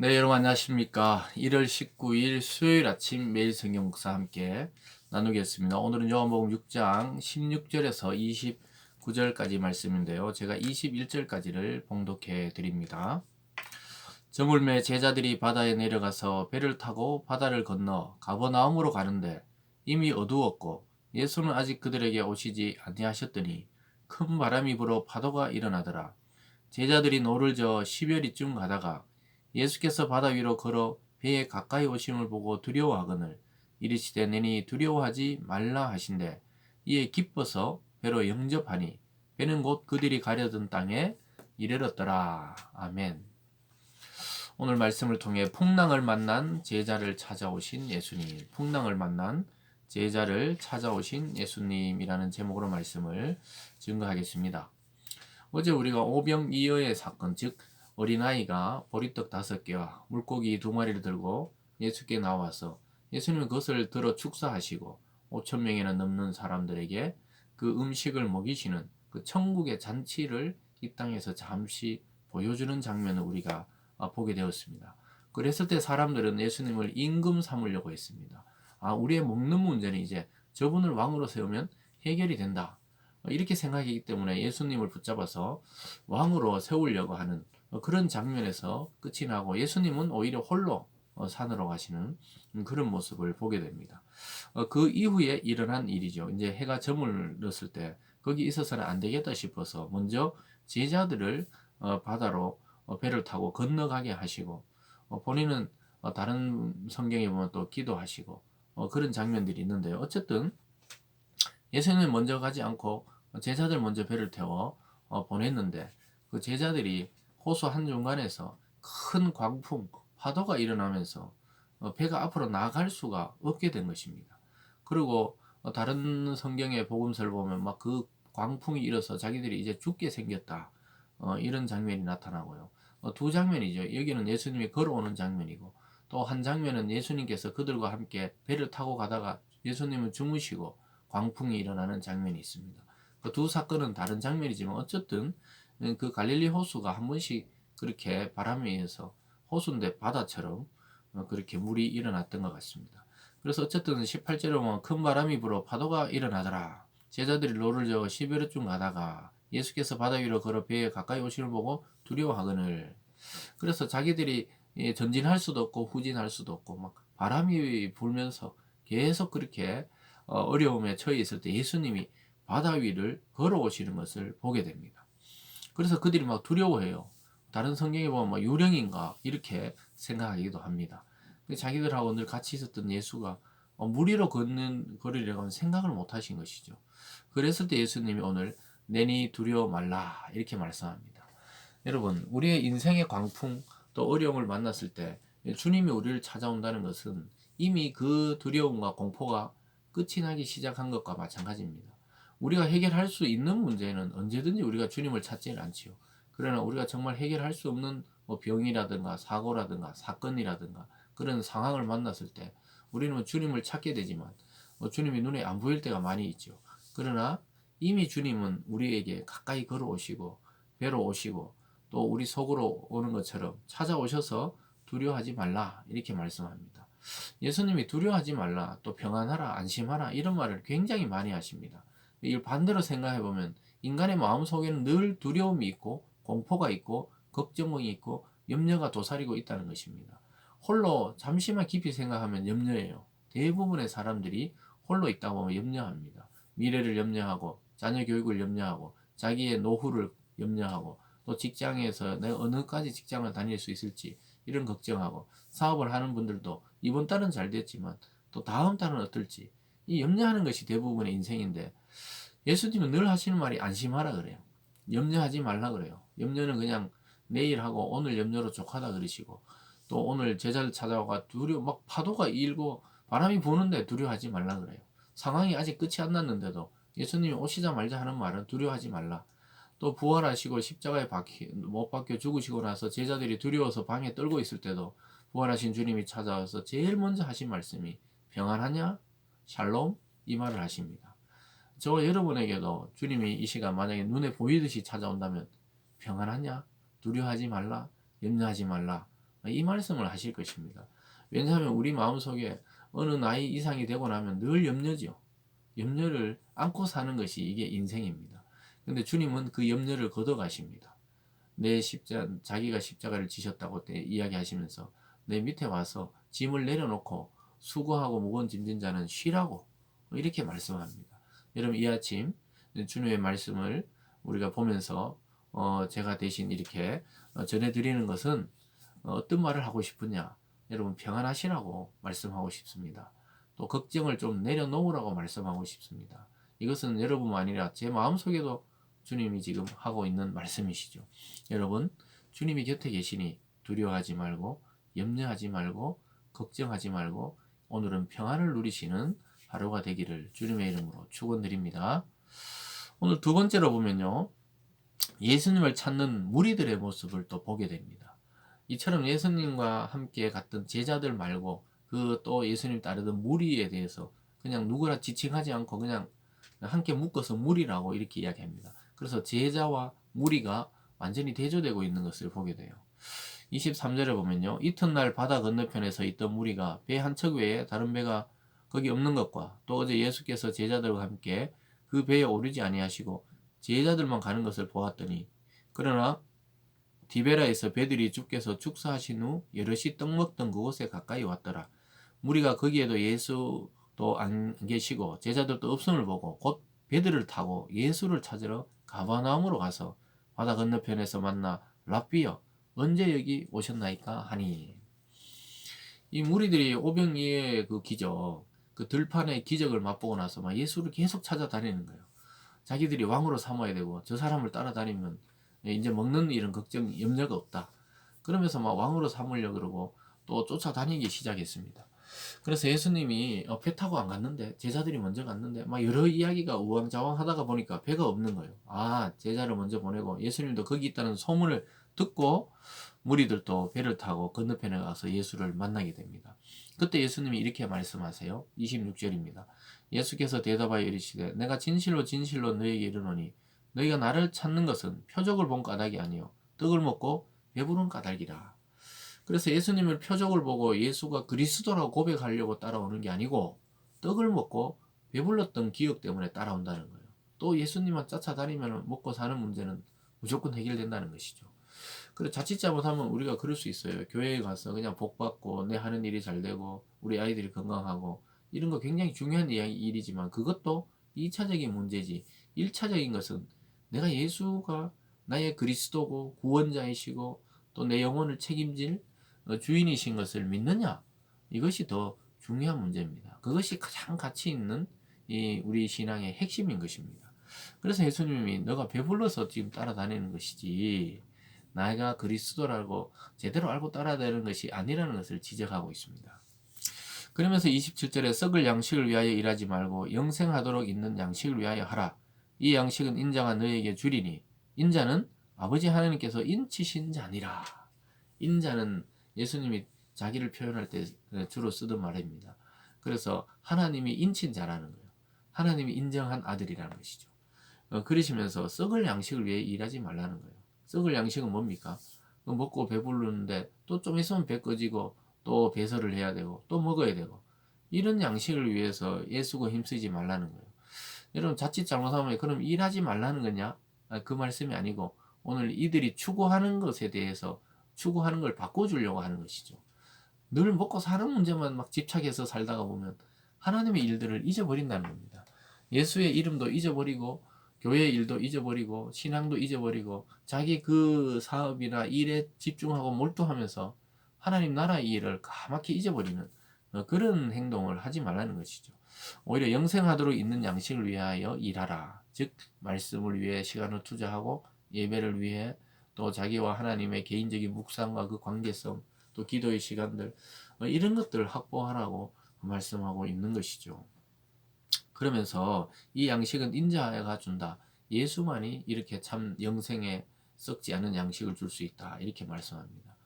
네, 여러분 안녕하십니까. 1월 19일 수요일 아침 매일 성경 목사 함께 나누겠습니다. 오늘은 요한복음 6장 16절에서 29절까지 말씀인데요. 제가 21절까지를 봉독해 드립니다. 저물매 제자들이 바다에 내려가서 배를 타고 바다를 건너 가버나움으로 가는데 이미 어두웠고 예수는 아직 그들에게 오시지 아니하셨더니 큰 바람이 불어 파도가 일어나더라. 제자들이 노를 저어 시별이쯤 가다가 예수께서 바다 위로 걸어 배에 가까이 오심을 보고 두려워하거늘 이르시되 내니 두려워하지 말라 하신대. 이에 기뻐서 배로 영접하니 배는 곧 그들이 가려던 땅에 이르렀더라. 아멘. 오늘 말씀을 통해 풍랑을 만난 제자를 찾아오신 예수님 풍랑을 만난 제자를 찾아오신 예수님이라는 제목으로 말씀을 증거하겠습니다. 어제 우리가 오병이어의 사건 즉 어린아이가 보리떡 다섯 개와 물고기 두 마리를 들고 예수께 나와서 예수님은 그것을 들어 축사하시고 5천 명이나 넘는 사람들에게 그 음식을 먹이시는 그 천국의 잔치를 이 땅에서 잠시 보여주는 장면을 우리가 보게 되었습니다. 그랬을 때 사람들은 예수님을 임금 삼으려고 했습니다. 아, 우리의 먹는 문제는 이제 저분을 왕으로 세우면 해결이 된다. 이렇게 생각하기 때문에 예수님을 붙잡아서 왕으로 세우려고 하는 어, 그런 장면에서 끝이 나고 예수님은 오히려 홀로 어, 산으로 가시는 그런 모습을 보게 됩니다. 어, 그 이후에 일어난 일이죠. 이제 해가 저물었을 때 거기 있어서는 안 되겠다 싶어서 먼저 제자들을 바다로 배를 타고 건너가게 하시고 본인은 다른 성경에 보면 또 기도하시고 그런 장면들이 있는데요. 어쨌든 예수님은 먼저 가지 않고 제자들 먼저 배를 태워 보냈는데 그 제자들이 호수 한중간에서 큰 광풍, 파도가 일어나면서 어, 배가 앞으로 나갈 수가 없게 된 것입니다. 그리고 어, 다른 성경의 복음서를 보면 막 그 광풍이 일어서 자기들이 이제 죽게 생겼다. 어, 이런 장면이 나타나고요. 두 장면이죠. 여기는 예수님이 걸어오는 장면이고 또 한 장면은 예수님께서 그들과 함께 배를 타고 가다가 예수님은 주무시고 광풍이 일어나는 장면이 있습니다. 그 두 사건은 다른 장면이지만 어쨌든 그 갈릴리 호수가 한 번씩 그렇게 바람에 의해서 호수인데 바다처럼 어, 그렇게 물이 일어났던 것 같습니다. 그래서 어쨌든 18절에 보면 큰 바람이 불어 파도가 일어나더라. 제자들이 노를 저어 11회쯤 가다가 예수께서 바다 위로 걸어 배에 가까이 오시는 보고 두려워하거늘. 그래서 자기들이 예, 전진할 수도 없고 후진할 수도 없고 막 바람이 불면서 계속 그렇게 어, 어려움에 처해 있을 때 예수님이 바다 위를 걸어오시는 것을 보게 됩니다. 그래서 그들이 막 두려워해요. 다른 성경에 보면 막 유령인가 이렇게 생각하기도 합니다. 자기들하고 늘 같이 있었던 예수가 어, 무리로 걷는 거리라고 생각을 못 하신 것이죠. 그랬을 때 예수님이 오늘 내니 두려워 말라 이렇게 말씀합니다. 여러분 우리의 인생의 광풍 또 어려움을 만났을 때 주님이 우리를 찾아온다는 것은 이미 그 두려움과 공포가 끝이 나기 시작한 것과 마찬가지입니다. 우리가 해결할 수 있는 문제는 언제든지 우리가 주님을 찾지는 않지요. 그러나 우리가 정말 해결할 수 없는 뭐 병이라든가 사고라든가 사건이라든가 그런 상황을 만났을 때 우리는 주님을 찾게 되지만 뭐 주님이 눈에 안 보일 때가 많이 있죠. 그러나 이미 주님은 우리에게 가까이 걸어오시고 배로 오시고 또 우리 속으로 오는 것처럼 찾아오셔서 두려워하지 말라 이렇게 말씀합니다. 예수님이 두려워하지 말라 또 평안하라 안심하라 이런 말을 굉장히 많이 하십니다. 이걸 반대로 생각해 보면 인간의 마음 속에는 늘 두려움이 있고 공포가 있고 걱정이 있고 염려가 도사리고 있다는 것입니다. 홀로 잠시만 깊이 생각하면 염려해요. 대부분의 사람들이 홀로 있다 보면 염려합니다. 미래를 염려하고 자녀 교육을 염려하고 자기의 노후를 염려하고 또 직장에서 내가 어느까지 직장을 다닐 수 있을지 이런 걱정하고 사업을 하는 분들도 이번 달은 잘 됐지만 또 다음 달은 어떨지 이 염려하는 것이 대부분의 인생인데 예수님은 늘 하시는 말이 안심하라 그래요. 염려하지 말라 그래요. 염려는 그냥 내일 하고 오늘 염려로 족하다 그러시고 또 오늘 제자를 찾아와 두려 막 파도가 일고 바람이 부는데 두려워하지 말라 그래요. 상황이 아직 끝이 안 났는데도 예수님이 오시자 말자 하는 말은 두려워하지 말라. 또 부활하시고 십자가에 박히, 못 박혀 죽으시고 나서 제자들이 두려워서 방에 떨고 있을 때도 부활하신 주님이 찾아와서 제일 먼저 하신 말씀이 평안하냐? 샬롬? 이 말을 하십니다. 저 여러분에게도 주님이 이 시간 만약에 눈에 보이듯이 찾아온다면 평안하냐? 두려워하지 말라? 염려하지 말라? 이 말씀을 하실 것입니다. 왜냐하면 우리 마음속에 어느 나이 이상이 되고 나면 늘 염려죠. 염려를 안고 사는 것이 이게 인생입니다. 근데 주님은 그 염려를 걷어가십니다. 내 십자 자기가 십자가를 지셨다고 때 이야기하시면서 내 밑에 와서 짐을 내려놓고 수고하고 무거운 짐진 자는 쉬라고 이렇게 말씀합니다. 여러분 이 아침 주님의 말씀을 우리가 보면서 어 제가 대신 이렇게 어, 전해드리는 것은 어, 어떤 말을 하고 싶으냐 여러분 평안하시라고 말씀하고 싶습니다. 또 걱정을 좀 내려놓으라고 말씀하고 싶습니다. 이것은 여러분만 아니라 제 마음속에도 주님이 지금 하고 있는 말씀이시죠. 여러분, 주님이 곁에 계시니 두려워하지 말고 염려하지 말고 걱정하지 말고 오늘은 평안을 누리시는 하루가 되기를 주님의 이름으로 축원드립니다. 오늘 두 번째로 보면요. 예수님을 찾는 무리들의 모습을 또 보게 됩니다. 이처럼 예수님과 함께 갔던 제자들 말고 그 또 예수님 따르던 무리에 대해서 그냥 누구나 지칭하지 않고 그냥 함께 묶어서 무리라고 이렇게 이야기합니다. 그래서 제자와 무리가 완전히 대조되고 있는 것을 보게 돼요. 23절에 보면요. 이튿날 바다 건너편에서 있던 무리가 배 한 척 외에 다른 배가 거기 없는 것과 또 어제 예수께서 제자들과 함께 그 배에 오르지 아니하시고 제자들만 가는 것을 보았더니 그러나 디베라에서 배들이 주께서 축사하신 후 여럿이 떡 먹던 그곳에 가까이 왔더라. 무리가 거기에도 예수도 안 계시고 제자들도 없음을 보고 곧 배들을 타고 예수를 찾으러 가바나움으로 가서 바다 건너편에서 만나 랍비여 언제 여기 오셨나이까 하니 이 무리들이 오병이의 그 기적 그 들판의 기적을 맛보고 나서 막 예수를 계속 찾아다니는 거예요. 자기들이 왕으로 삼아야 되고 저 사람을 따라다니면 이제 먹는 일은 걱정 염려가 없다. 그러면서 막 왕으로 삼으려 그러고 또 쫓아다니기 시작했습니다. 그래서 예수님이 어, 배 타고 안 갔는데 제자들이 먼저 갔는데 막 여러 이야기가 우왕좌왕 하다가 보니까 배가 없는 거예요. 아 제자를 먼저 보내고 예수님도 거기 있다는 소문을 듣고 무리들도 배를 타고 건너편에 가서 예수를 만나게 됩니다. 그때 예수님이 이렇게 말씀하세요. 26절입니다. 예수께서 대답하여 이르시되 내가 진실로 진실로 너에게 이르노니 너희가 나를 찾는 것은 표적을 본 까닭이 아니요 떡을 먹고 배부른 까닭이라. 그래서 예수님을 표적을 보고 예수가 그리스도라고 고백하려고 따라오는 게 아니고 떡을 먹고 배불렀던 기억 때문에 따라온다는 거예요. 또 예수님만 쫓아다니면 먹고 사는 문제는 무조건 해결된다는 것이죠. 그래 자칫 잘못하면 우리가 그럴 수 있어요. 교회에 가서 그냥 복 받고 내 하는 일이 잘 되고 우리 아이들이 건강하고 이런 거 굉장히 중요한 일이지만 그것도 2차적인 문제지 1차적인 것은 내가 예수가 나의 그리스도고 구원자이시고 또 내 영혼을 책임질 어, 주인이신 것을 믿느냐? 이것이 더 중요한 문제입니다. 그것이 가장 가치 있는 이 우리 신앙의 핵심인 것입니다. 그래서 예수님이 너가 배불러서 지금 따라다니는 것이지 나가 그리스도라고 제대로 알고 따라다니는 것이 아니라는 것을 지적하고 있습니다. 그러면서 27절에 썩을 양식을 위하여 일하지 말고 영생하도록 있는 양식을 위하여 하라. 이 양식은 인자가 너에게 주리니 인자는 아버지 하나님께서 인치신 자니라. 인자는 예수님이 자기를 표현할 때 주로 쓰던 말입니다. 그래서 하나님이 인친 자라는 거예요. 하나님이 인정한 아들이라는 것이죠. 어, 그러시면서 썩을 양식을 위해 일하지 말라는 거예요. 썩을 양식은 뭡니까? 먹고 배부르는데 또 좀 있으면 배 꺼지고 또 배설을 해야 되고 또 먹어야 되고 이런 양식을 위해서 예수가 힘쓰지 말라는 거예요. 여러분 자칫 잘못하면 그럼 일하지 말라는 거냐? 아, 그 말씀이 아니고 오늘 이들이 추구하는 것에 대해서 추구하는 걸 바꿔주려고 하는 것이죠. 늘 먹고 사는 문제만 막 집착해서 살다가 보면 하나님의 일들을 잊어버린다는 겁니다. 예수의 이름도 잊어버리고 교회의 일도 잊어버리고 신앙도 잊어버리고 자기 그 사업이나 일에 집중하고 몰두하면서 하나님 나라의 일을 까맣게 잊어버리는 어, 그런 행동을 하지 말라는 것이죠. 오히려 영생하도록 있는 양식을 위하여 일하라. 즉 말씀을 위해 시간을 투자하고 예배를 위해 또 자기와 하나님의 개인적인 묵상과 그 관계성, 또 기도의 시간들 뭐 이런 것들을 확보하라고 말씀하고 있는 것이죠. 그러면서 이 양식은 인자가 준다. 예수만이 이렇게 참 영생에 썩지 않은 양식을 줄 수 있다. 이렇게 말씀합니다.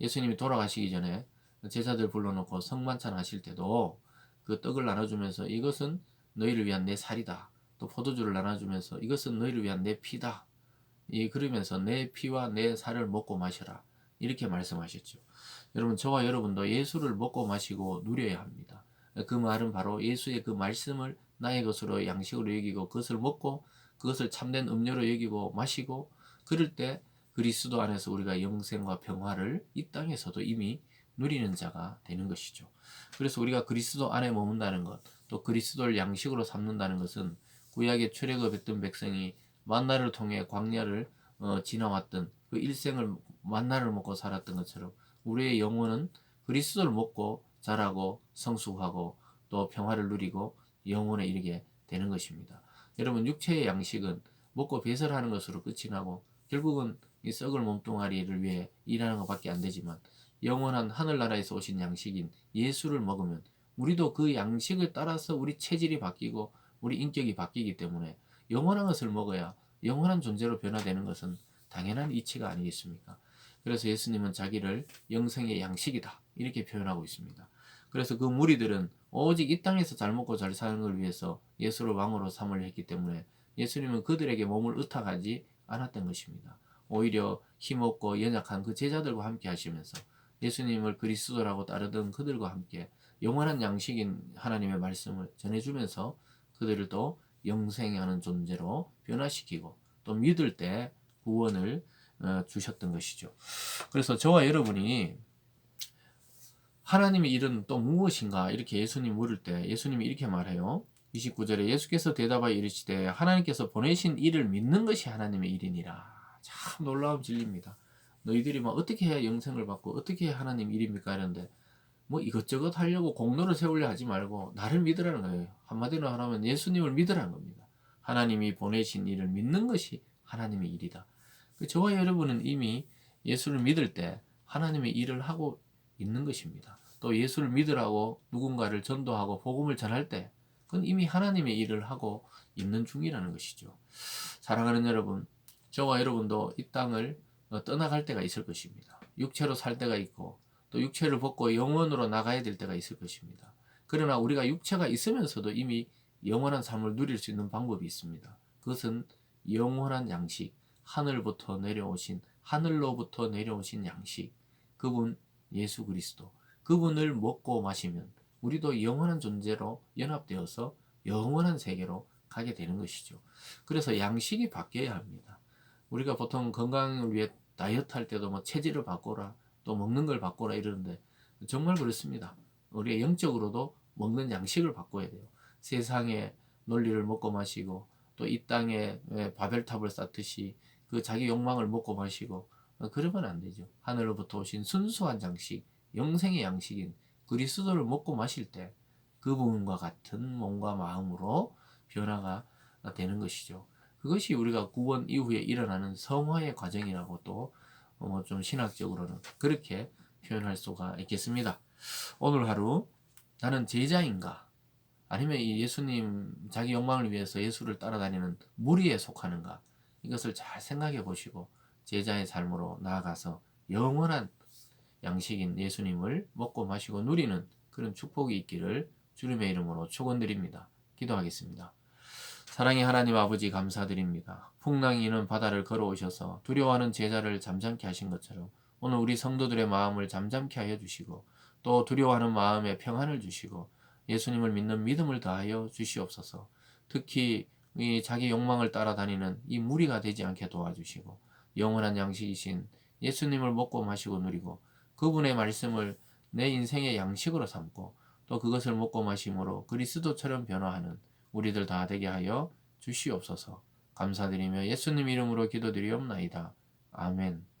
예수님이 돌아가시기 전에 제자들 불러놓고 성만찬 하실 때도 그 떡을 나눠주면서 이것은 너희를 위한 내 살이다. 또 포도주를 나눠주면서 이것은 너희를 위한 내 피다. 이 그러면서 내 피와 내 살을 먹고 마셔라. 이렇게 말씀하셨죠. 여러분 저와 여러분도 예수를 먹고 마시고 누려야 합니다. 그 말은 바로 예수의 그 말씀을 나의 것으로 양식으로 여기고 그것을 먹고 그것을 참된 음료로 여기고 마시고 그럴 때 그리스도 안에서 우리가 영생과 평화를 이 땅에서도 이미 누리는 자가 되는 것이죠. 그래서 우리가 그리스도 안에 머문다는 것, 또 그리스도를 양식으로 삼는다는 것은 구약의 출애굽했던 백성이 만나를 통해 광야를 어, 지나왔던 그 일생을 만나를 먹고 살았던 것처럼 우리의 영혼은 그리스도를 먹고 자라고 성숙하고 또 평화를 누리고 영혼에 이르게 되는 것입니다. 여러분 육체의 양식은 먹고 배설하는 것으로 끝이 나고 결국은 이 썩을 몸뚱아리를 위해 일하는 것밖에 안 되지만 영원한 하늘나라에서 오신 양식인 예수를 먹으면 우리도 그 양식을 따라서 우리 체질이 바뀌고 우리 인격이 바뀌기 때문에 영원한 것을 먹어야 영원한 존재로 변화되는 것은 당연한 이치가 아니겠습니까? 그래서 예수님은 자기를 영생의 양식이다 이렇게 표현하고 있습니다. 그래서 그 무리들은 오직 이 땅에서 잘 먹고 잘 사는 걸 위해서 예수를 왕으로 삼으려 했기 때문에 예수님은 그들에게 몸을 의탁하지 않았던 것입니다. 오히려 힘없고 연약한 그 제자들과 함께 하시면서 예수님을 그리스도라고 따르던 그들과 함께 영원한 양식인 하나님의 말씀을 전해주면서 그들을 또 영생하는 존재로 변화시키고 또 믿을 때 구원을 어, 주셨던 것이죠. 그래서 저와 여러분이 하나님의 일은 또 무엇인가 이렇게 예수님 물을 때 예수님이 이렇게 말해요. 29절에 예수께서 대답하여 이르시되 하나님께서 보내신 일을 믿는 것이 하나님의 일이니라. 참 놀라운 진리입니다. 너희들이 막 어떻게 해야 영생을 받고 어떻게 해야 하나님 일입니까 이런데 뭐 이것저것 하려고 공로를 세우려 하지 말고 나를 믿으라는 거예요. 한마디로 하면 예수님을 믿으라는 겁니다. 하나님이 보내신 일을 믿는 것이 하나님의 일이다. 그 저와 여러분은 이미 예수를 믿을 때 하나님의 일을 하고 있는 것입니다. 또 예수를 믿으라고 누군가를 전도하고 복음을 전할 때 그건 이미 하나님의 일을 하고 있는 중이라는 것이죠. 사랑하는 여러분, 저와 여러분도 이 땅을 어, 떠나갈 때가 있을 것입니다. 육체로 살 때가 있고 또 육체를 벗고 영원으로 나가야 될 때가 있을 것입니다. 그러나 우리가 육체가 있으면서도 이미 영원한 삶을 누릴 수 있는 방법이 있습니다. 그것은 영원한 양식, 하늘부터 내려오신 하늘로부터 내려오신 양식, 그분 예수 그리스도, 그분을 먹고 마시면 우리도 영원한 존재로 연합되어서 영원한 세계로 가게 되는 것이죠. 그래서 양식이 바뀌어야 합니다. 우리가 보통 건강을 위해 다이어트 할 때도 뭐 체질을 바꿔라, 또 먹는 걸 바꿔라 이러는데 정말 그렇습니다. 우리가 영적으로도 먹는 양식을 바꿔야 돼요. 세상의 논리를 먹고 마시고 또 이 땅에 바벨탑을 쌓듯이 그 자기 욕망을 먹고 마시고 어, 그러면 안 되죠. 하늘로부터 오신 순수한 양식, 영생의 양식인 그리스도를 먹고 마실 때 그분과 같은 몸과 마음으로 변화가 되는 것이죠. 그것이 우리가 구원 이후에 일어나는 성화의 과정이라고 또 뭐 좀 신학적으로는 그렇게 표현할 수가 있겠습니다. 오늘 하루 나는 제자인가 아니면 이 예수님 자기 욕망을 위해서 예수를 따라다니는 무리에 속하는가 이것을 잘 생각해 보시고 제자의 삶으로 나아가서 영원한 양식인 예수님을 먹고 마시고 누리는 그런 축복이 있기를 주님의 이름으로 축원드립니다. 기도하겠습니다. 사랑의 하나님 아버지 감사드립니다. 풍랑이 는 바다를 걸어오셔서 두려워하는 제자를 잠잠케 하신 것처럼 오늘 우리 성도들의 마음을 잠잠케 하여 주시고 또 두려워하는 마음에 평안을 주시고 예수님을 믿는 믿음을 다하여 주시옵소서. 특히 이 자기 욕망을 따라다니는 이 무리가 되지 않게 도와주시고 영원한 양식이신 예수님을 먹고 마시고 누리고 그분의 말씀을 내 인생의 양식으로 삼고 또 그것을 먹고 마심으로 그리스도처럼 변화하는 우리들 다 되게 하여 주시옵소서. 감사드리며 예수님 이름으로 기도드리옵나이다. 아멘.